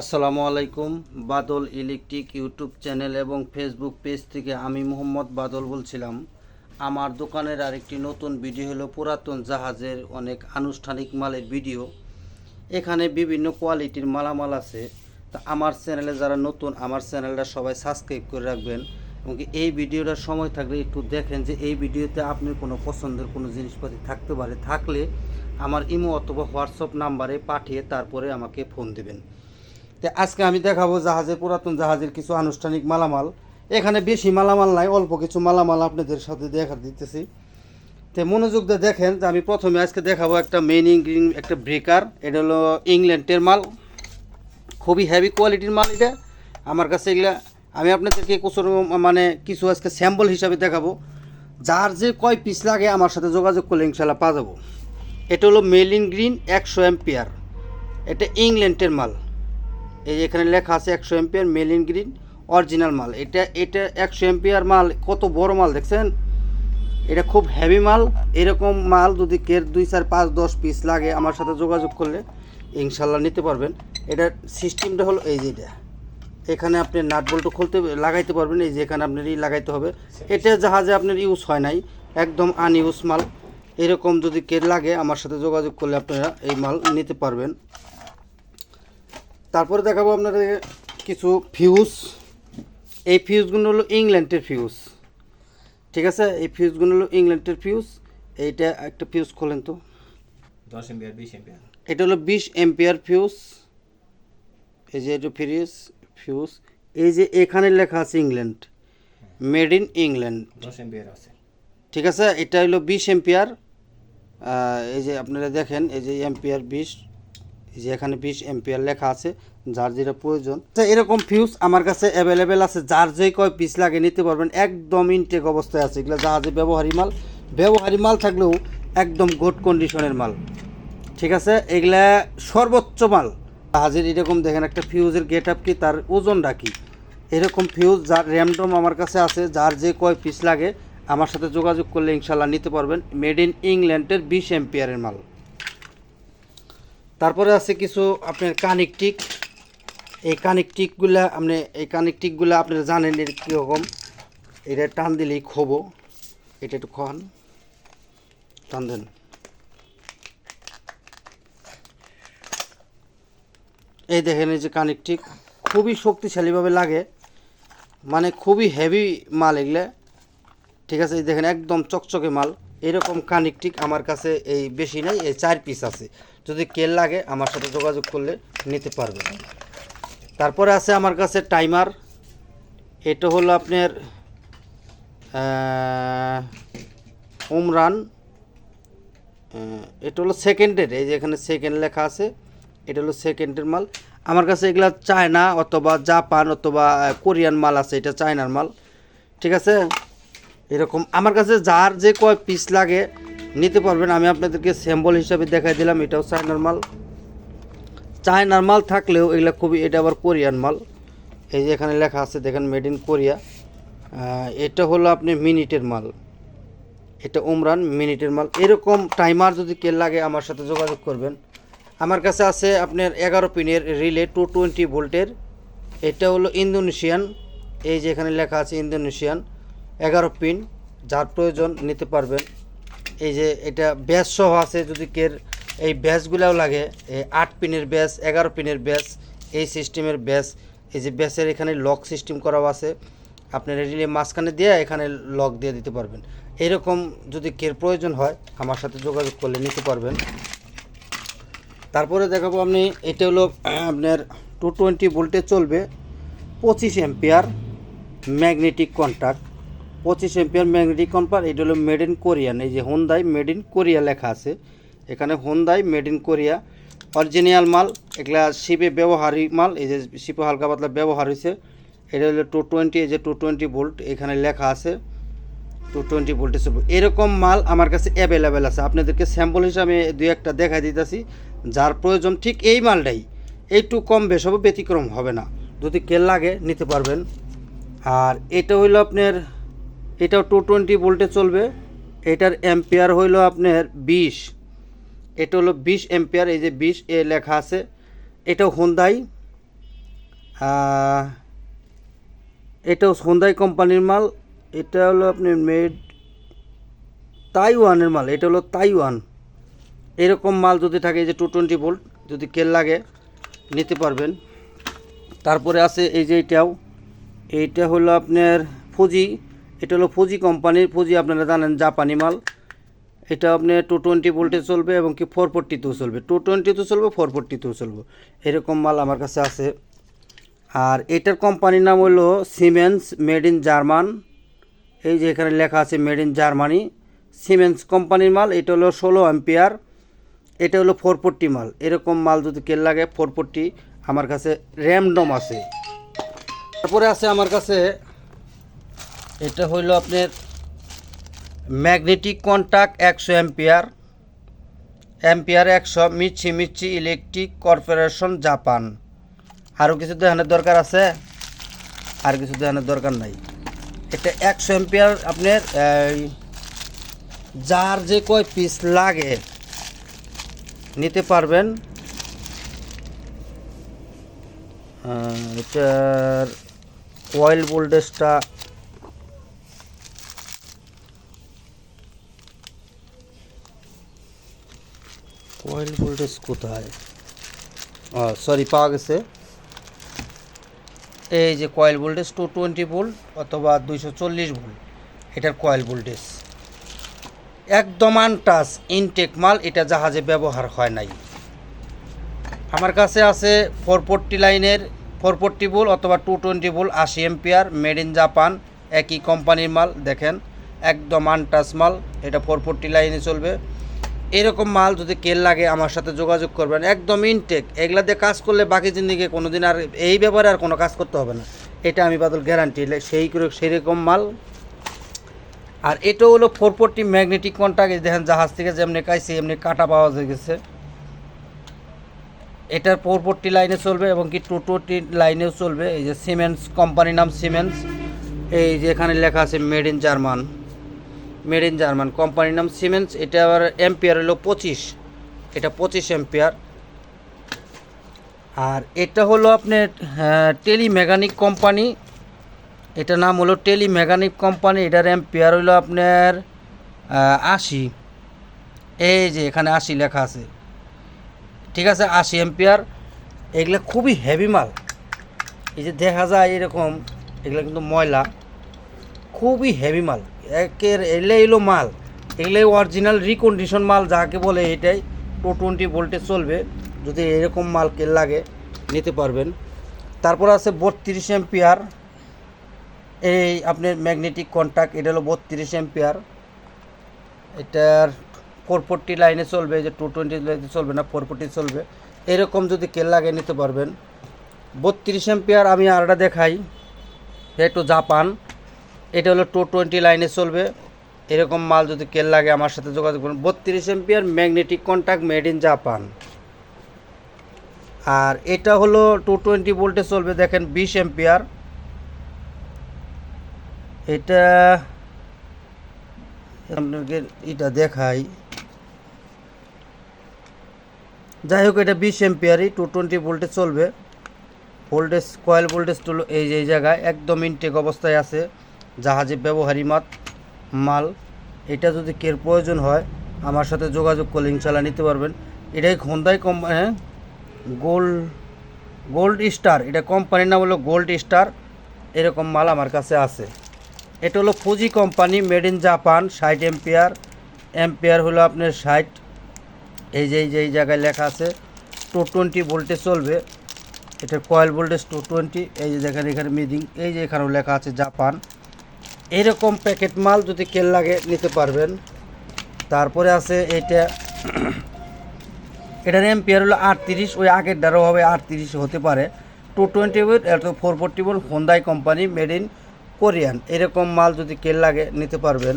আসসালামু আলাইকুম, Badal electric YouTube channel এবং ফেসবুক পেজ থেকে আমি মোহাম্মদ বাদল বলছিলাম। আমার দোকানের আরেকটি নতুন ভিডিও হলো পুরাতন জাহাজের অনেক আনুষ্ঠানিক মালের ভিডিও। এখানে বিভিন্ন কোয়ালিটির মালামাল আছে। তা আমার চ্যানেলে যারা নতুন, আমার চ্যানেলটা সবাই সাবস্ক্রাইব করে রাখবেন এবং এই ভিডিওটা সময় থাকলে একটু দেখেন যে এই ভিডিওতে আপনার কোনো পছন্দের কোনো জিনিসপাতি থাকতে পারে। থাকলে আমার ইমো অথবা হোয়াটসঅ্যাপ নাম্বারে পাঠিয়ে তারপরে আমাকে ফোন দেবেন। তো আজকে আমি দেখাবো জাহাজের পুরাতন জাহাজের কিছু আনুষ্ঠানিক মালামাল। এখানে বেশি মালামাল নাই, অল্প কিছু মালামাল আপনাদের সাথে দেখা দিতেছি। তো মনোযোগ দিয়ে দেখেন যে আমি প্রথমে আজকে দেখাবো একটা মেইন ইংগ্রিং একটা ব্রেকার এটা হলো ইংল্যান্ডের মাল। খুবই হেভি কোয়ালিটির মাল এটা। আমার কাছে এগুলা, আমি আপনাদেরকে কুচুর মানে কিছু আজকে স্যাম্পল হিসাবে দেখাবো। যার যে কয় পিস লাগে, আমার সাথে যোগাযোগ করলে ইনশাল্লাহ পাওয়া যাব। এটা হলো মেলিন গ্রিন একশো এম্পিয়ার এটা ইংল্যান্ডের মাল। এই এখানে লেখা আছে একশো এম্পিয়ার মেলিন গ্রিন, অরিজিনাল মাল। এটা এটা একশো এম্পিয়ার মাল, কত বড় মাল দেখছেন? এটা খুব হেভি মাল, এরকম মাল যদি কের দুই, চার, পাঁচ, দশ পিস লাগে, আমার সাথে যোগাযোগ করলে ইনশাল্লাহ নিতে পারবেন। এটার সিস্টেমটা হলো এই যে এটা। এখানে আপনি নাট খুলতে, লাগাইতে পারবেন, এই যে এখানে আপনার ই লাগাইতে হবে। এটা জাহাজে আপনার ইউজ হয় নাই, একদম আনইউজ মাল। এরকম যদি কে লাগে, আমার সাথে যোগাযোগ করলে আপনারা এই মাল নিতে পারবেন। তারপরে দেখাবো আপনাদের কিছু ফিউজ এই ফিউজগুলো হলো ইংল্যান্ডের ফিউজ ঠিক আছে? এই ফিউজগুলো হলো ইংল্যান্ডের ফিউজ এইটা একটা ফিউজ খোলেন তো। দশ এম্পিয়ার বিশ এম্পিয়ার এটা হলো বিশ এম্পিয়ার ফিউজ এই যে এটা ফিউজ ফিউজ এই যে এখানে লেখা আছে ইংল্যান্ড মেড ইন ইংল্যান্ড দশ এম্পিয়ার আছে। ঠিক আছে? এটা হলো বিশ এম্পিয়ার এই যে আপনারা দেখেন এই যে এম্পিয়ার বিশ। যে এখানে বিশ এম্পিয়ার লেখা আছে, যার যেটা প্রয়োজন। তো এরকম ফিউজ আমার কাছে অ্যাভেলেবেল আছে, যার যে কয় পিস লাগে নিতে পারবেন, একদম ইনটেক অবস্থায় আছে। এগুলো জাহাজে ব্যবহারী মাল। ব্যবহারী মাল থাকলেও একদম গুড কন্ডিশনের মাল। ঠিক আছে? এগুলা সর্বোচ্চ মাল। জাহাজের এরকম দেখেন একটা ফিউজের গেট আপ কি, তার ওজনটা কি? এরকম ফিউজ যার র্যামডম আমার কাছে আছে, যার যে কয় পিস লাগে, আমার সাথে যোগাযোগ করলে ইনশাল্লাহ নিতে পারবেন। মেড ইন ইংল্যান্ডের বিশ এম্পিয়ারের মাল। তারপরে আছে কিছু আপনার কানেকটিক এই কানেকটিকগুলা আপনি, এই কানেকটিকগুলো আপনারা জানেন এর কীরকম এটা টান দিলেই খোবো। এটা একটু খান টান দেন। এই দেখেন এই যে কানেকটিক খুবই শক্তিশালীভাবে লাগে। মানে খুবই হেভি মাল এগুলো। ঠিক আছে, এই দেখেন একদম চকচকে মাল। এরকম কানেকটিক আমার কাছে এই বেশি নাই, এই চার পিস আছে। যদি কেল লাগে, আমার সাথে যোগাযোগ করলে নিতে পারবে। তারপরে আছে আমার কাছে টাইমার। এটা হলো আপনার উমরান এটা হলো সেকেন্ডের এই যে এখানে সেকেন্ড লেখা আছে, এটা হলো সেকেন্ডের মাল। আমার কাছে এগুলা চায়না অথবা জাপান অথবা কোরিয়ান মাল আছে, এটা চায়নার মাল। ঠিক আছে? এরকম। আমার কাছে যার যে কয় পিস লাগে নিতে পারবেন। আমি আপনাদেরকে স্যাম্পল হিসাবে দেখাই দিলাম, এটাও চায়নার মাল। চায়নার মাল থাকলেও এগুলো খুবই, এটা আবার কোরিয়ান মাল। এই যে এখানে লেখা আছে, দেখেন মেড ইন কোরিয়া এটা হলো আপনি মিনিটের মাল। এটা উমরান মিনিটের মাল। এরকম টাইমার যদি কে লাগে আমার সাথে যোগাযোগ করবেন। আমার কাছে আছে আপনার এগারো পিনের রিলে টু টোয়েন্টি ভোল্টের। এটা হলো ইন্দোনেশিয়ান এই যে এখানে লেখা আছে ইন্দোনেশিয়ান এগারো পিন, যার প্রয়োজন নিতে পারবেন। এই যে এটা ব্যাস সহ আছে, যদি কের এই ব্যাসগুলাও লাগে, এই আট পিনের ব্যাস, এগারো পিনের ব্যাস, এই সিস্টেমের ব্যাস, এই যে ব্যাসের এখানে লক সিস্টেম করাও আছে আপনার রিলে মাঝখানে দিয়ে এখানে লক দিয়ে দিতে পারবেন। এরকম যদি কের প্রয়োজন হয়, আমার সাথে যোগাযোগ করলে নিতে পারবেন। তারপরে দেখাবো আপনি এটা হলো আপনার টু টোয়েন্টি ভোল্টে চলবে, পঁচিশ এম্পিয়ার ম্যাগনেটিক কন্ট্যাক্ট পঁচিশ এম্পিয়ার ম্যাগনেটিক কন্ট্যাক্ট এটা হলো মেড ইন কোরিয়ান এই যে হোন্দাই মেড ইন কোরিয়া লেখা আছে। এখানে Hyundai made in Korea original মাল, এগুলা শিপে ব্যবহারী মাল, এই যে শিপে হালকা পাতলা ব্যবহার হয়েছে এটা হলো টু টোয়েন্টি এই যে টু টোয়েন্টি ভোল্ট এখানে লেখা আছে। টু টোয়েন্টি ভোল্টেজ এরকম মাল আমার কাছে অ্যাভেলেবেল আছে। আপনাদেরকে স্যাম্পল হিসাবে দুই একটা দেখাই দিতেছি। যার প্রয়োজন ঠিক এই মালটাই। একটু কম বেশ হবে, ব্যতিক্রম হবে না। যদি কেল লাগে, নিতে পারবেন। আর এটা হইল আপনার এটাও টু টোয়েন্টি ভোল্টে চলবে। এটার অ্যাম্পিয়ার হইল আপনার বিশ। এটা হলো বিশ অ্যাম্পিয়ার এই যে বিশ, এ লেখা আছে। এটাও হোন্দাই এটাও সন্ধ্যাই কোম্পানির মাল। এটা হলো আপনার মেড তাইওয়ানের মাল। এটা হলো তাইওয়ান এরকম মাল যদি থাকে, এই যে টু টোয়েন্টি ভোল্ট যদি কেল লাগে, নিতে পারবেন। তারপরে আছে এই যে এটাও। এইটা হলো আপনার ফুজি এটা হলো ফুজি কোম্পানির ফুজি আপনারা জানেন জাপানি মাল। এটা আপনি টু টোয়েন্টি ভোল্টে চলবে এবং কি ফোর ফোরটিতেও চলবে। টু টোয়েন্টিতেও চলবে ফোর ফোরটিতেও চলবে। এরকম মাল আমার কাছে আছে। আর এটার কোম্পানির নাম হলো সিমেন্স মেড ইন জার্মান এই যে এখানে লেখা আছে মেড ইন জার্মানি সিমেন্স কোম্পানির মাল, এটা হলো ষোলো অ্যাম্পিয়ার এটা হলো ফোর ফোরটি মাল। এরকম মাল যদি কেল লাগে ফোর ফোরটি আমার কাছে র্যামডম আছে। তারপরে আছে আমার কাছে এটা হইল আপনার ম্যাগনেটিক কন্ট্যাক্ট একশো অ্যাম্পিয়ার। অ্যাম্পিয়ার একশো, মিচ্ছি মিচ্ছি ইলেকট্রিক কর্পোরেশন জাপান। আরও কিছু দেখানোর দরকার আছে? আর কিছু দেখানোর দরকার নাই। এটা একশো অ্যাম্পিয়ার আপনার যার যে কয় পিস লাগে, নিতে পারবেন। এটার কয়েল ভোল্টেজটা কয়েল ভোল্টেজ কোথায়? সরি পাওয়া গেছে। এই যে coil voltage two twenty volt অথবা দুইশো চল্লিশ ভোল্ট এটার কয়েল ভোল্টেজ একদম আনটাচ ইনটেক মাল, এটা জাহাজে ব্যবহার হয় নাই। আমার কাছে আছে ফোর ফোরটি লাইনের ফোর ফোরটি ভোল্ট অথবা টু টোয়েন্টি ভোল্ট আশি এম্পিয়ার মেড ইন জাপান একই কোম্পানির মাল, দেখেন। একদম আনটাচ মাল, এটা ফোর ফোরটি লাইনে চলবে। এরকম মাল যদি কেল লাগে আমার সাথে যোগাযোগ করবেন, একদম ইনটেক এগুলা দিয়ে কাজ করলে বাকি জিন্দিগি কোনো দিন আর এই ব্যাপারে আর কোনো কাজ করতে হবে না। এটা আমি বাদল গ্যারান্টি সেই করে সেই রকম মাল। আর এটা হলো ফোর ফোরটি ম্যাগনেটিক কন্ট্যাক্ট দেখেন জাহাজ থেকে যেমনি কাইছে, এমনি কাটা পাওয়া গেছে। এটার ফোর ফোরটি লাইনে চলবে এবং কি টু টোটি লাইনেও চলবে। এই যে সিমেন্টস কোম্পানির নাম সিমেন্টস এই যে এখানে লেখা আছে made in German made in German কোম্পানির নাম সিমেন্টস এটা আবার এম্পিয়ার হলো পঁচিশ। এটা পঁচিশ এম্পিয়ার আর এটা হলো আপনার টেলি মেকানিক কোম্পানি এটা নাম হলো টেলি মেকানিক কোম্পানি এটার এম্পিয়ার হলো আপনার আশি। এই যে এখানে আশি লেখা আছে। ঠিক আছে, আশি এম্পিয়ার এগুলো খুবই হেভি মাল। এই যে দেখা যায় এরকম, এগুলো কিন্তু ময়লা। খুবই হেভি মাল। একের এলে এলো মাল এগুলো অরিজিনাল রিকন্ডিশন মাল যাকে বলে এটাই টু টোয়েন্টি ভোল্টে চলবে, যদি এরকম মাল কে লাগে, নিতে পারবেন। তারপর আছে বত্রিশ এম্পিয়ার এই আপনার ম্যাগনেটিক কন্ট্যাক্ট এটা হলো বত্রিশ এম্পিয়ার এটার ফোর ফোরটি লাইনে চলবে, যে টু টোয়েন্টি লাইনে চলবে না ফোর ফোরটি চলবে। এরকম যদি কেল লাগে নিতে পারবেন। বত্রিশ এম্পিয়ার আমি আরটা দেখাই একটু জাপান। এটা হলো টু টোয়েন্টি লাইনে চলবে। এরকম মাল যদি কেল লাগে আমার সাথে যোগাযোগ করুন। বত্রিশ ampere magnetic contact made in Japan আর এটা হলো টু টোয়েন্টি ভোল্টে চলবে, দেখেন বিশ এম্পিয়ার এটা আপনাকে এটা দেখাই। যাই হোক, এটা বিশ এম্পিয়ারই টু টোয়েন্টি ভোল্টে চলবে। ভোল্টেজ কয়েল ভোল্টেজ হলো এই যে, এই জায়গায় একদম ইনটেক অবস্থায় আছে। জাহাজে ব্যবহারী মাত, মাল, এটা যদি কের প্রয়োজন হয়, আমার সাথে যোগাযোগ করলে ইনশাল্লাহ নিতে পারবেন। এটাই খন্দাই কোম্পানি গোল্ড গোল্ড স্টার এটা কোম্পানির নাম হলো গোল্ড স্টার এরকম মাল আমার কাছে আছে। এটা হলো Fuji company made in Japan ষাট এম্পিয়ার এম্পিয়ার হলো আপনার ষাট। এই যে এই যে, এই জায়গায় লেখা আছে টু টোয়েন্টি ভোল্টে চলবে। এটার কয়েল ভোল্টেজ টু টোয়েন্টি এই যে দেখেন এখানে মিডিং এই যে এখানেও লেখা আছে জাপান এরকম প্যাকেট মাল যদি কেল লাগে নিতে পারবেন। তারপরে আছে এইটা। এটার এম্পিয়ার হলো আটত্রিশ, ওই আগের দ্বারাও হবে আটত্রিশ হতে পারে। টু টোয়েন্টি উইথ এত four forty ball Hyundai company made in Korean এরকম মাল যদি কেল লাগে নিতে পারবেন।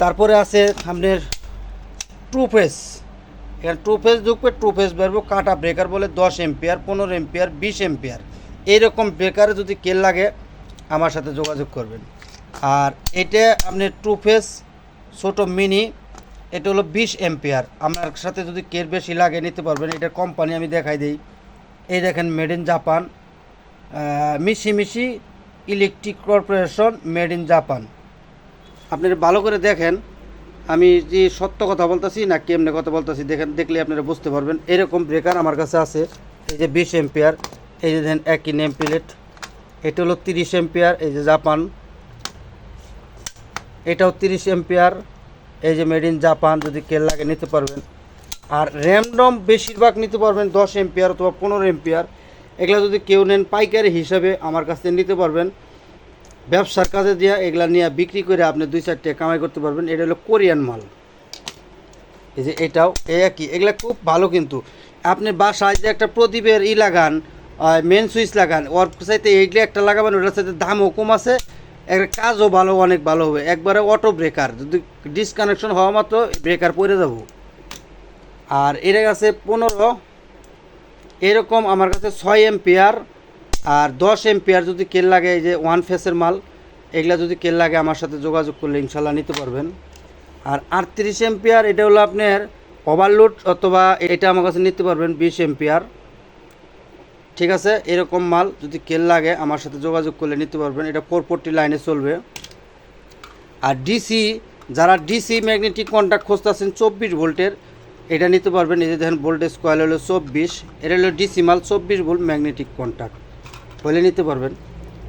তারপরে আছে আপনার টু ফেস এখানে টু ফেস ঢুকবে টু ফেস বেরবো, কাটা ব্রেকার বলে দশ এম্পিয়ার পনেরো এম্পিয়ার বিশ এম্পিয়ার এইরকম ব্রেকারে যদি কেল লাগে আমার সাথে যোগাযোগ করবেন। আর এটা আপনি টু ফেস ছোটো মিনি এটা হলো বিশ এম্পিয়ার আমার সাথে যদি কের বেশি লাগে, নিতে পারবেন। এটা কোম্পানি আমি দেখাই দিই। এই দেখেন মেড ইন জাপান মিশি মিশি electric corporation made in Japan আপনারা ভালো করে দেখেন। আমি যে সত্য কথা বলতেছি না কেমনে কথা বলতেছি, দেখেন, দেখলে আপনারা বুঝতে পারবেন। এরকম ব্রেকার আমার কাছে আছে। এই যে বিশ এম্পিয়ার এই যে দেখেন, একই নেম প্লেট এটা হলো তিরিশ এম্পিয়ার এই যে জাপান। এটাও তিরিশ এম্পিয়ার এই যে মেড ইন জাপান, যদি কেল লাগে নিতে পারবেন। আর র্যামডম বেশিরভাগ নিতে পারবেন দশ এম্পিয়ার অথবা পনেরো এম্পিয়ার এগুলো যদি কেউ নেন পাইকারি হিসাবে আমার কাছ থেকে নিতে পারবেন। ব্যবসার কাজে দিয়ে এগুলা নিয়ে বিক্রি করে আপনি দুই চারটে কামাই করতে পারবেন। এটা হলো কোরিয়ান মাল। এই যে এটাও এই একই। এগুলা খুব ভালো কিন্তু। আপনি বাসায় যে একটা প্রদীপের ই লাগান মেন সুইচ লাগান। ওর চাইতে এইগুলো একটা লাগাবেন, ওটার সাথে দামও কম আছে একটা কাজও ভালো, অনেক ভালো হবে। একবারে অটো ব্রেকার যদি ডিসকানেকশন হওয়া মাত্র ব্রেকার পরে যাব। আর এর কাছে পনেরো, এরকম আমার কাছে ছয় এম্পিয়ার আর দশ এম্পিয়ার যদি কেল লাগে, এই যে ওয়ান ফেসের মাল, এগুলা যদি কেল লাগে, আমার সাথে যোগাযোগ করলে ইনশাল্লাহ নিতে পারবেন। আর আটত্রিশ এম্পিয়ার এটা হলো আপনার ওভারলোড অথবা এটা আমার কাছে নিতে পারবেন বিশ এম্পিয়ার ঠিক আছে, এরকম মাল যদি কেল লাগে, আমার সাথে যোগাযোগ করলে নিতে পারবেন। এটা ফোর ফোরটি লাইনে চলবে। আর ডিসি যারা ডিসি ম্যাগনেটিক কন্ট্যাক্ট খুঁজতেছেন চব্বিশ ভোল্টের, এটা নিতে পারবেন। এই যে দেখেন ভোল্টেজ কয়েল হলো চব্বিশ, এটা হলো ডিসি মাল, চব্বিশ ভোল্ট ম্যাগনেটিক কন্ট্যাক্ট হলে নিতে পারবেন।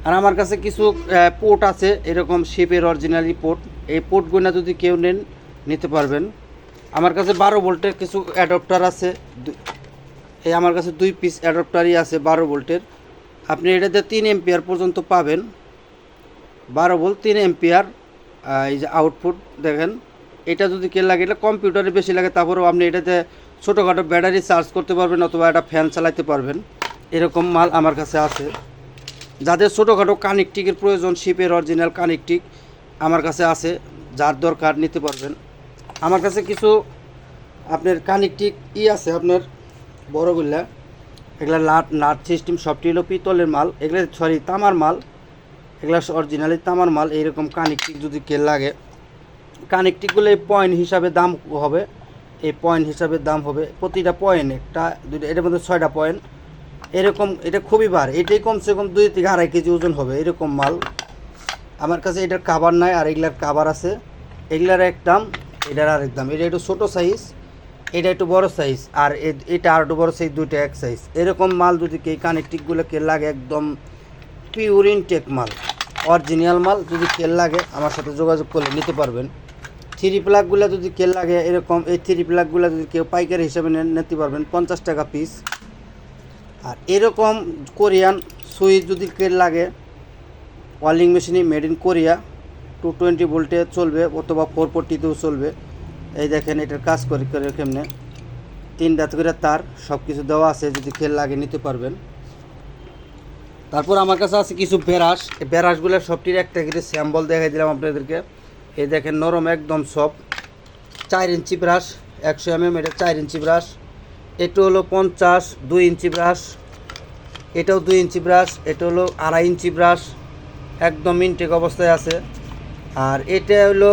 আর আমার কাছে কিছু পোর্ট আছে, এরকম শিপের অরিজিনালি পোর্ট এই পোর্টগুলো যদি কেউ নেন, নিতে পারবেন। আমার কাছে বারো ভোল্টের কিছু অ্যাডপ্টার আছে। এই আমার কাছে দুই পিস অ্যাডপ্টারই আছে বারো ভোল্টের। আপনি এটাতে তিন এম্পিয়ার পর্যন্ত পাবেন। বারো ভোল্ট তিন এম্পিয়ার এই যে আউটপুট দেখেন। এটা যদি কে লাগে, এটা কম্পিউটারে বেশি লাগে, তারপরেও আপনি এটাতে ছোটোখাটো ব্যাটারি চার্জ করতে পারবেন অথবা একটা ফ্যান চালাতে পারবেন। এরকম মাল আমার কাছে আছে। যাদের ছোটোখাটো কানেকটিকের প্রয়োজন শিপের অরিজিনাল কানেকটিক আমার কাছে আছে। যার দরকার নিতে পারবেন। আমার কাছে কিছু আপনার কানেকটিক ই আছে আপনার। বড়গুলা এগুলা লাট নাট সিস্টেম সবটি হলো পিতলের মাল, এগুলো সরি তামার মাল, এগুলা অরিজিনালি তামার মাল, এইরকম কানেকটিক যদি কে লাগে কানেকটিকগুলো এই পয়েন্ট হিসাবে দাম হবে, এই পয়েন্ট হিসাবে দাম হবে, প্রতিটা পয়েন্ট একটা, দুইটা, এটার মধ্যে ছয়টা পয়েন্ট এরকম, এটা খুবই বার এটাই কমসে কম দুই থেকে আড়াই কেজি ওজন হবে, এরকম মাল। আমার কাছে এটার কাবার নাই, আর এগুলার কাবার আছে, এগুলার এক দাম, এটার আরেক দাম, এটা একটু ছোটো সাইজ এটা একটু বড় সাইজ আর এটা আর একটু বড় সাইজ দুইটা এক সাইজ এরকম মাল যদি কে কানেকটিকগুলোকে লাগে, একদম পিওর ইনটেক মাল অরিজিনাল মাল যদি কেল লাগে, আমার সাথে যোগাযোগ করলে নিতে পারবেন। থ্রি প্লাগগুলো যদি কেল লাগে, এরকম এই থ্রি প্লাগগুলো যদি কেউ পাইকারি হিসাবে নিতে পারবেন, পঞ্চাশ টাকা পিস আর এরকম কোরিয়ান সুইচ যদি কেল লাগে, ওয়ালিং মেশিনে made in Korea two twenty ভোল্টে চলবে, অথবা ফোর ফোরটিতেও চলবে। এই দেখেন এটার কাজ করে করে কেমনে? তিনটা করে তার সব কিছু দেওয়া আছে, যদি খেল লাগে নিতে পারবেন। তারপর আমার কাছে আছে কিছু ব্রাশ এই ব্রাশগুলো সবটির একটা করে স্যাম্বল দেখাই দিলাম আপনাদেরকে। এই দেখেন নরম একদম সব চার ইঞ্চি ব্রাশ, একশো এম এম এটা চার ইঞ্চি ব্রাশ। এটা হলো পঞ্চাশ, দুই ইঞ্চি ব্রাশ। এটাও দুই ইঞ্চি ব্রাশ, এটা হলো আড়াই ইঞ্চি ব্রাশ। একদম ইনটেক অবস্থায় আছে। আর এটা হলো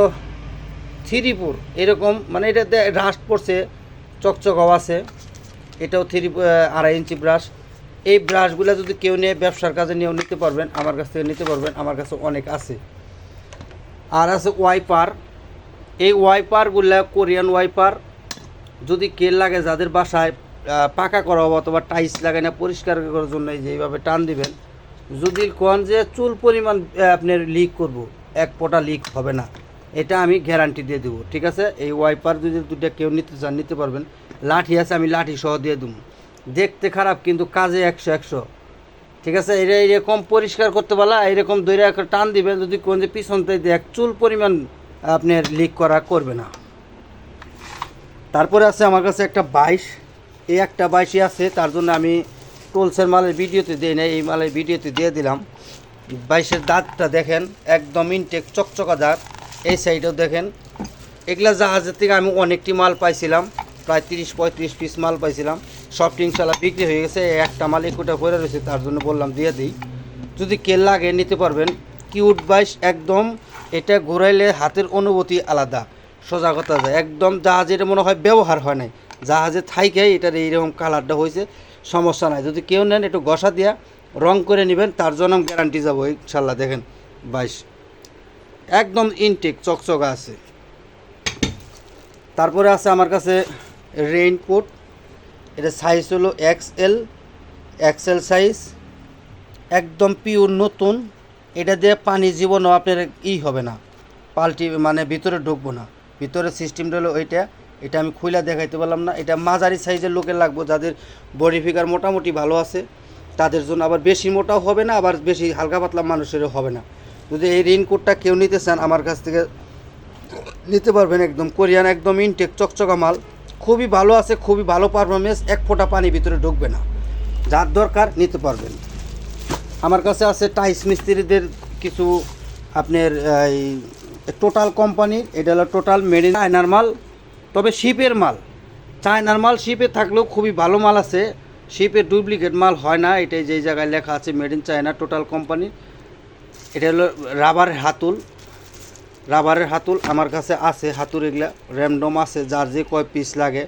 থ্রি ফোর এরকম মানে এটাতে রাস্ট পড়ছে চকচকাও আছে, এটাও থ্রি আড়াই ইঞ্চি ব্রাশ এই ব্রাশগুলো যদি কেউ নিয়ে ব্যবসার কাজে নিয়েও নিতে পারবেন, আমার কাছ থেকে নিতে পারবেন, আমার কাছে অনেক আছে। আর আছে ওয়াইপার এই ওয়াইপারগুলো কোরিয়ান ওয়াইপার যদি কেল লাগে যাদের বাসায় পাকা করা হবে অথবা টাইলস লাগে না, পরিষ্কার করার জন্য এই যে এইভাবে টান দিবেন, যদি কোন যে চুল পরিমাণ আপনার লিক করব, এক পোটা লিক হবে না। এটা আমি গ্যারান্টি দিয়ে দেবো, ঠিক আছে? এই ওয়াইপার যদি দুটো কেউ নিতে চান, নিতে পারবেন। লাঠি আছে, আমি লাঠি সহ দিয়ে দেবো। দেখতে খারাপ, কিন্তু কাজে একশো একশো। ঠিক আছে? এটা এরকম পরিষ্কার করতে পারলা, এরকম দৈরা টান দিবেন যদি কোন যে পিছন থেকে এক চুল পরিমাণ আপনার লিক করা করবে না। তারপরে আছে আমার কাছে একটা বাইশ। এই একটা বাইশই আছে, তার জন্য আমি টোলসের মালের ভিডিওতে দিই না এই মালের ভিডিওতে দিয়ে দিলাম। বাইশের দাঁতটা দেখেন, একদম ইনটেক চকচকা দাঁত। এই সাইডেও দেখেন। এগুলা জাহাজের থেকে আমি অনেকটি মাল পাইছিলাম, প্রায় তিরিশ, পঁয়ত্রিশ পিস মাল পাইছিলাম। সব ইনশাল্লাহ বিক্রি হয়ে গেছে একটা মাল একুটা পরে রয়েছে, তার জন্য বললাম দিয়ে দিই। যদি কেল লাগে নিতে পারবেন, কিউট বাইশ একদম, এটা ঘুরাইলে হাতের অনুভূতি আলাদা। সোজা কথা যায়, একদম জাহাজের মনে হয় ব্যবহার হয় নাই। জাহাজে থাইকে এটার এইরকম কালারটা হয়েছে, সমস্যা নাই। যদি কেউ নেন, একটু ঘষা দিয়া রং করে নেবেন, তার জন্য গ্যারান্টি যাব, ইনশাল্লাহ দেখেন, বাইশ। একদম ইনটেক চকচকা আছে। তারপরে আছে আমার কাছে রেইনকোট এটা সাইজ হলো এক্সএল এক্সএল সাইজ একদম পিওর নতুন। এটা দিয়ে পানি জীবনও আপনার ই হবে না, পাল্টি মানে ভিতরে ঢুকবো না। ভিতরে সিস্টেমটা হলো ওইটা, এটা আমি খুইলা দেখাইতে পারলাম না। এটা মাঝারি সাইজের লোকের লাগবো, যাদের বডি ফিগার মোটামুটি ভালো আছে, তাদের জন্য আবার বেশি মোটাও হবে না, আবার বেশি হালকা পাতলা মানুষেরও হবে না। যদি এই রেইনকোটটা কেউ নিতে চান, আমার কাছ থেকে নিতে পারবেন একদম। কোরিয়ান একদম ইনটেক চকচকা মাল। খুবই ভালো আছে, খুবই ভালো পারফরমেন্স এক ফোঁটা পানি ভিতরে ঢুকবে না। যার দরকার নিতে পারবেন। আমার কাছে আছে টাইস মিস্ত্রিদের কিছু আপনার, এই টোটাল কোম্পানির এটা হলো টোটাল মেড ইন চায়নার মাল। তবে শিপের মাল। চায়নার মাল শিপে থাকলেও খুবই ভালো মাল আছে। শিপের ডুপ্লিকেট মাল হয় না। এটাই যেই জায়গায় লেখা আছে made in China total company এটা হলো রাবারের হাতুল। রাবারের হাতুল আমার কাছে আছে হাতুর এগুলা র্যামডম আছে, যার যে কয় পিস লাগে,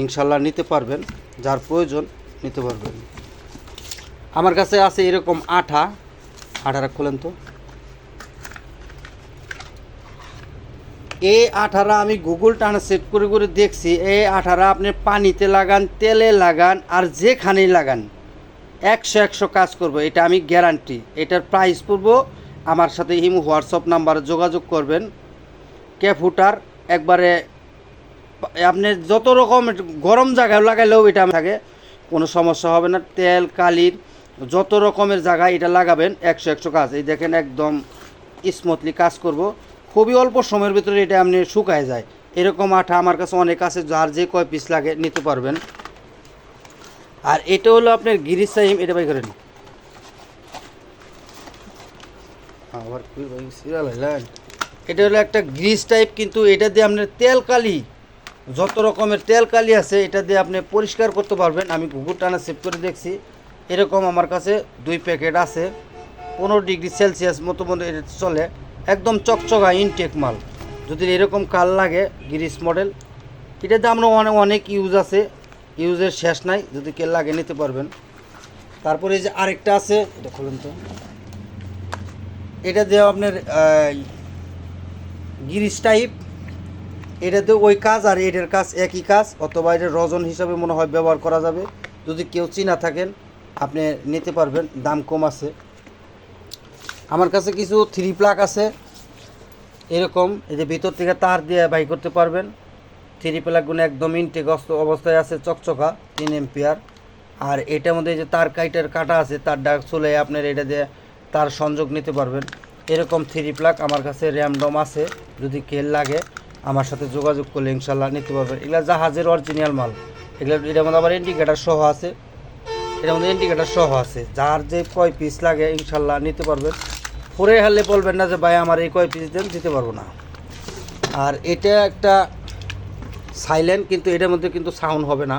ইনশাল্লাহ নিতে পারবেন। যার প্রয়োজন, নিতে পারবেন। আমার কাছে আছে এরকম আঠা। আঠাটা খোলেন তো। এই আঠারা আমি গুগল ট্রান্সলেট করে করে দেখছি। এই আঠারা আপনি পানিতে লাগান, তেলে লাগান, আর যেখানেই লাগান, একশো একশো কাজ করব। এটা আমি গ্যারান্টি এটার প্রাইস পড়ব আমার সাথে হিমু হোয়াটসঅ্যাপ নাম্বারে যোগাযোগ করবেন। ক্যাফুটার একবারে আপনি যত রকম গরম জায়গায় লাগাইলেও এটা থাকে, কোনো সমস্যা হবে না। তেল, কালির, যত রকমের জায়গায় এটা লাগাবেন, একশো একশো কাজ। এই দেখেন একদম স্মুথলি কাজ করব। খুবই অল্প সময়ের ভিতরে এটা আপনি শুকায় যায়। এরকম আঠা আমার কাছে অনেক আছে, যার যে কয় পিস লাগে নিতে পারবেন। আর এটা হলো আপনার গিরিশ সাইম এটা বাই করেন। আবার সিরিয়াল হইলেন এটা হলো একটা গ্রিস টাইপ কিন্তু এটা দিয়ে আপনার তেল কালি, যত রকমের তেল কালি আছে, এটা দিয়ে আপনি পরিষ্কার করতে পারবেন। আমি গুগল টানা সেভ করে দেখছি। এরকম আমার কাছে দুই প্যাকেট আছে। পনেরো ডিগ্রি সেলসিয়াস মতো মতো এটা চলে। একদম চকচকা ইনটেক মাল। যদি এরকম কাল লাগে গ্রিস মডেল এটাতে আমরা অনেক অনেক ইউজ আছে। ইউজের শেষ নাই। যদি কে লাগে নিতে পারবেন। তারপরে এই যে আরেকটা আছে, এটা খুলুন তো। এটা দিয়ে আপনার গিরিস টাইপ এটাতে ওই কাজ আর এটার কাজ একই কাজ, অথবা এটা রজন হিসাবে মনে হয় ব্যবহার করা যাবে। যদি কেউ চিনা থাকেন, আপনি নিতে পারবেন, দাম কম আছে। আমার কাছে কিছু থ্রি প্লাক আছে। এরকম, এই যে ভিতর থেকে তার দিয়ে বাই করতে পারবেন। থ্রি প্লাগগুলো একদম ইনটেক অবস্থায় আছে, চকচকা, তিন এম্পিয়ার আর এটার মধ্যে যে তার কাইটার কাটা আছে তার ডাক চলে আপনার এটা দিয়ে তার সংযোগ নিতে পারবেন। এরকম থ্রি প্লাগ আমার কাছে র্যামডম আছে। যদি কেল লাগে, আমার সাথে যোগাযোগ করলে ইনশাল্লাহ নিতে পারবেন। এগুলো জাহাজের অরিজিনাল মাল। এগুলো, এটার মধ্যে আবার ইন্ডিকেটার সহ আছে। এটার মধ্যে ইন্ডিকেটার সহ আছে। যার যে কয় পিস লাগে ইনশাল্লাহ নিতে পারবেন। পরে হারলে বলবেন না যে, ভাই, আমার এই কয় পিস দেন, দিতে পারব না। আর এটা একটা সাইলেন্ট কিন্তু এটার মধ্যে কিন্তু সাউন্ড হবে না।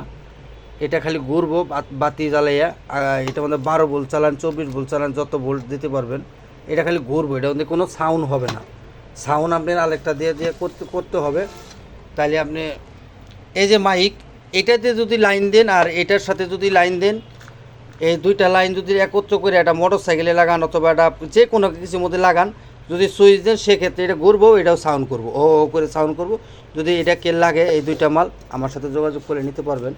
এটা খালি ঘুরবো, বাতি জ্বালাইয়া এটা মধ্যে বারো ভোল্ট চালান, চব্বিশ ভোল্ট চালান, যত ভোল্ট দিতে পারবেন, এটা খালি ঘুরবো, এটা মধ্যে কোনো সাউন্ড হবে না। সাউন্ড আপনি আরেকটা দিয়ে দিয়ে করতে করতে হবে। তাহলে আপনি, এই যে মাইক, এটাতে যদি লাইন দেন আর এটার সাথে যদি লাইন দেন, এই দুইটা লাইন যদি একত্র করে একটা মোটর সাইকেলে লাগান অথবা একটা যে কোনো কিছুর মধ্যে লাগান, যদি সুইচ দেন, সেক্ষেত্রে এটা ঘুরবো, এটাও সাউন্ড করব, ও করে সাউন্ড করব। যদি এটা কে লাগে, এই দুইটা মাল, আমার সাথে যোগাযোগ করে নিতে পারবেন।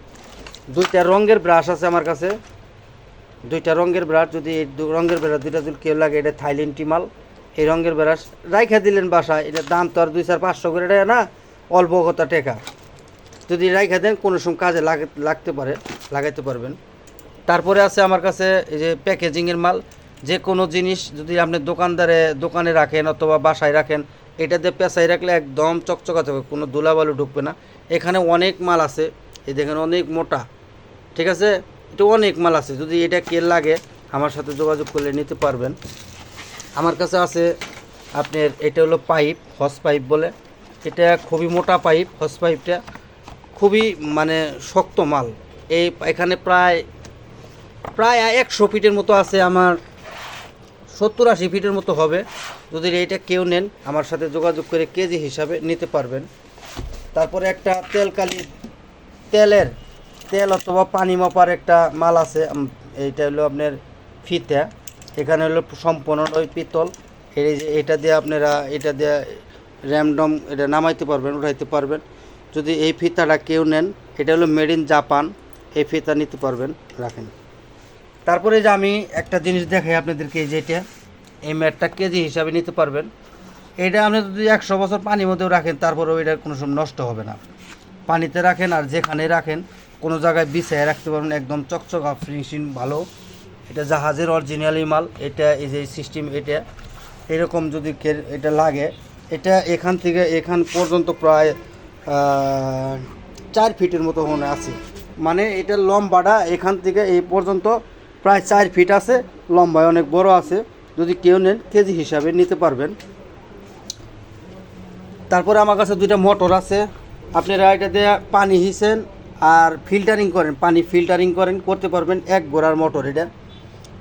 দুইটা রঙের ব্রাশ আছে আমার কাছে। দুইটা রঙের ব্রাশ যদি এই রঙের ব্রাশ দুইটা যদি কেউ লাগে, এটা থাইল্যান্ডটি মাল। এই রঙের ব্রাশ রাইখা দিলেন বাসায়, এটা দাম তো আর দুই চার পাঁচশো করে, এটা না অল্প কথা টেকা। যদি রাইখা দেন, কোনো সময় কাজে লাগে লাগতে পারে, লাগাইতে পারবেন। তারপরে আছে আমার কাছে এই যে প্যাকেজিংয়ের মাল। যে কোনো জিনিস যদি আপনি দোকানদারে, দোকানে রাখেন অথবা বাসায় রাখেন এটাতে পেঁচাই রাখলে একদম চকচকা থাকবে, কোনো ধুলাবালু ঢুকবে না। এখানে অনেক মাল আছে। এই দেখেন অনেক মোটা। ঠিক আছে? এটা অনেক মাল আছে। যদি এটা কে লাগে, আমার সাথে যোগাযোগ করলে নিতে পারবেন। আমার কাছে আছে আপনার, এটা হলো পাইপ, হস পাইপ বলে। এটা খুবই মোটা পাইপ, হস পাইপটা। খুবই মানে শক্ত মাল। এই এখানে প্রায় প্রায় একশো ফিটের মতো আছে আমার, সত্তর আশি ফিটের মতো হবে। যদি এইটা কেউ নেন, আমার সাথে যোগাযোগ করে কেজি হিসাবে নিতে পারবেন। তারপরে একটা তেল কালি তেলের তেল অথবা পানি মাপার একটা মাল আছে এইটা হলো আপনার ফিতা। এখানে হলো সম্পূর্ণ ওই পিতল। এই যে এটা দিয়ে আপনারা, এটা দিয়ে র্যামডম এটা নামাইতে পারবেন, উঠাইতে পারবেন। যদি এই ফিতাটা কেউ নেন, এটা হলো মেড ইন জাপান এই ফিতা নিতে পারবেন, রাখেন। তারপরে যে আমি একটা জিনিস দেখাই আপনাদেরকে, এই যে এটা, এই ম্যাটটা কেজি হিসাবে নিতে পারবেন। এটা আপনি যদি একশো বছর পানির মধ্যেও রাখেন, তারপরেও এটা কোনো সময় নষ্ট হবে না। পানিতে রাখেন আর যেখানে রাখেন, কোনো জায়গায় বিছায় রাখতে পারবেন একদম চকচকা ফিনিশিং, ভালো। এটা জাহাজের অরিজিনালি মাল। এটা এই যে সিস্টেম এটা। এরকম যদি এটা লাগে। এটা এখান থেকে, এখান পর্যন্ত প্রায় চার ফিটের মতো মনে আছে। মানে এটা লম্বাটা এখান থেকে এই পর্যন্ত প্রায় চার ফিট আছে। লম্বায় অনেক বড় আছে। যদি কেউ নেন, কেজি হিসাবে নিতে পারবেন। তারপরে আমার কাছে দুইটা মোটর আছে। আপনারা এটা দিয়ে পানি হিসেন আর ফিল্টারিং করেন, পানি ফিল্টারিং করেন, করতে পারবেন এক গোড়ার মোটর এটা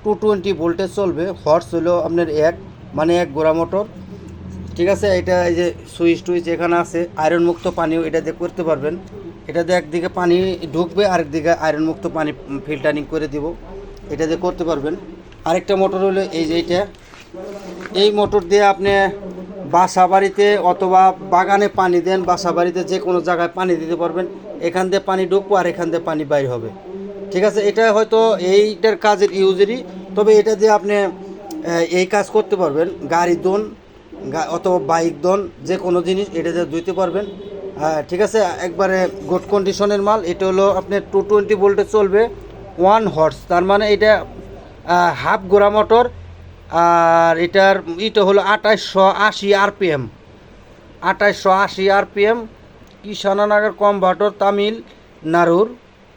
টু টোয়েন্টি ভোল্টেজ চলবে হর্স হলো আপনার এক মানে এক গোড়া মোটর ঠিক আছে? এটা এই যে সুইচ টুইচ এখানে আছে আয়রন মুক্ত পানিও এটা দিয়ে করতে পারবেন। এটা দিয়ে একদিকে পানি ঢুকবে, আরেকদিকে আয়রন মুক্ত পানি ফিল্টারিং করে দিব, এটা দিয়ে করতে পারবেন। আরেকটা মোটর হলো এই যে এইটা এই মোটর দিয়ে আপনি বাসা বাড়িতে অথবা বাগানে পানি দেন বাসা বাড়িতে যে কোনো জায়গায় পানি দিতে পারবেন। এখান দিয়ে পানি ঢুকবো আর এখান দিয়ে পানি বাইর হবে। ঠিক আছে? এটা হয়তো এইটার কাজের ইউজেরই। তবে এটা দিয়ে আপনি এই কাজ করতে পারবেন। গাড়ি দোন অথবা বাইক দোন, যে কোনো জিনিস এটা দিয়ে ধুইতে পারবেন। ঠিক আছে? একবারে গুড কন্ডিশনের মাল। এটা হলো আপনার টু টোয়েন্টি ভোল্টে চলবে ওয়ান হর্স তার মানে এটা হাফ গোড়া মোটর আর এটার এটা হলো আঠাইশশো আশি আরপিএম। আঠাইশশো আশি আরপিএম কিষানানাগার কনভার্টর তামিল নাড়ুর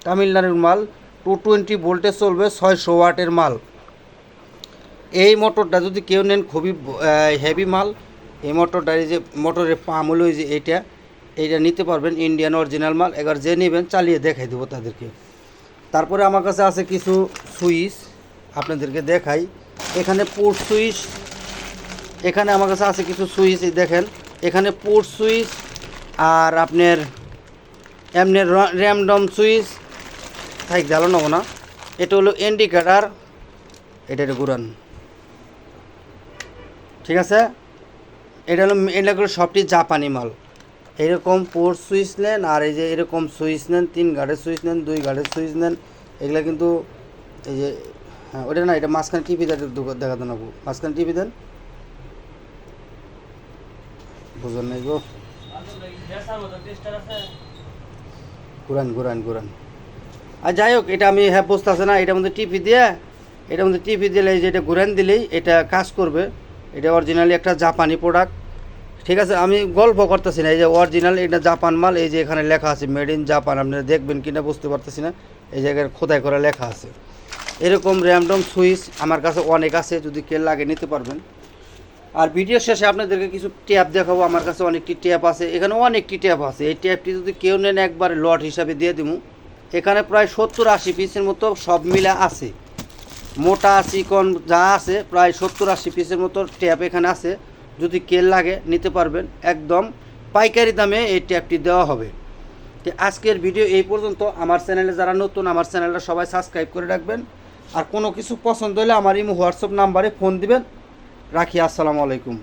তামিলনাড়ুর মাল টু টোয়েন্টি ভোল্টে চলবে ছয়শো ওয়াটের মাল। এই মোটরটা যদি কেউ নেন খুবই হেভি মাল। এই মোটরটা এই যে মোটরের পাম হলো যে এইটা এইটা নিতে পারবেন ইন্ডিয়ান অরিজিনাল মাল। এবার যে নেবেন চালিয়ে দেখাই দেবো তাদেরকে। তারপরে আমার কাছে আছে কিছু সুইচ, আপনাদেরকে দেখাই। এখানে পোর্ট সুইচ এখানে আমার কাছে আছে কিছু সুইচ দেখেন। এখানে পোর্ট সুইচ আর আপনার এমনি র্যামডম সুইচ থাইক জ্বালো নেব না এটা হলো ইন্ডিকেটার এটা এটা ঘুরান। ঠিক আছে? এটা হলো এটা হলো সবটি জাপানি মাল। এরকম পোর্ট সুইচ নেন আর এই যে এরকম সুইচ নেন, তিন গাড়ের সুইচ নেন, দুই গাড়ের সুইচ নেন, এগুলো কিন্তু এই যে হ্যাঁ ওটা না, এটা মাঝখানে টিভি দেখাতে নেব মাঝখানে টিভি দেন। বুঝলেন নাই গো? ঘুরান ঘুরান ঘুরান। আর যাই হোক, এটা আমি হ্যাঁ বসতেছে না, এটার মধ্যে টিপি দিয়ে, এটার মধ্যে টিপি দিলে যে এটা ঘুরান দিলেই এটা কাজ করবে। এটা অরিজিনালি একটা জাপানি প্রোডাক্ট ঠিক আছে, আমি গল্প করতেছি না, এই যে অরিজিনাল এটা জাপান মাল, এই যে এখানে লেখা আছে মেড ইন জাপান আপনারা দেখবেন কিনা বুঝতে পারতেছি না। এই জায়গায় খোদাই করা লেখা আছে। এরকম র্যামডম সুইচ আমার কাছে অনেক আছে, যদি কে লাগে নিতে পারবেন। আর ভিডিও শেষে আপনাদেরকে কিছু ট্যাপ দেখাবো, আমার কাছে অনেকটি ট্যাপ আছে, এখানে অনেকটি ট্যাপ আছে। এই ট্যাপটি যদি কেউ নেন একবারে লট হিসাবে দিয়ে দিব এখানে প্রায় সত্তর আশি পিসের মতো সব মিলে আছে। মোটা চিকন যা আছে, প্রায় সত্তর আশি পিসের মতো ট্যাপ এখানে আছে। যদি কেল লাগে, নিতে পারবেন। একদম পাইকারি দামে এই ট্যাপটি দেওয়া হবে। তো আজকের ভিডিও এই পর্যন্ত। আমার চ্যানেলে যারা নতুন, আমার চ্যানেলটা সবাই সাবস্ক্রাইব করে রাখবেন। আর কোনো কিছু পছন্দ হলে আমার ইমো হোয়াটসঅ্যাপ নাম্বারে ফোন দিবেন। রাখি আসসালামু আলাইকুম।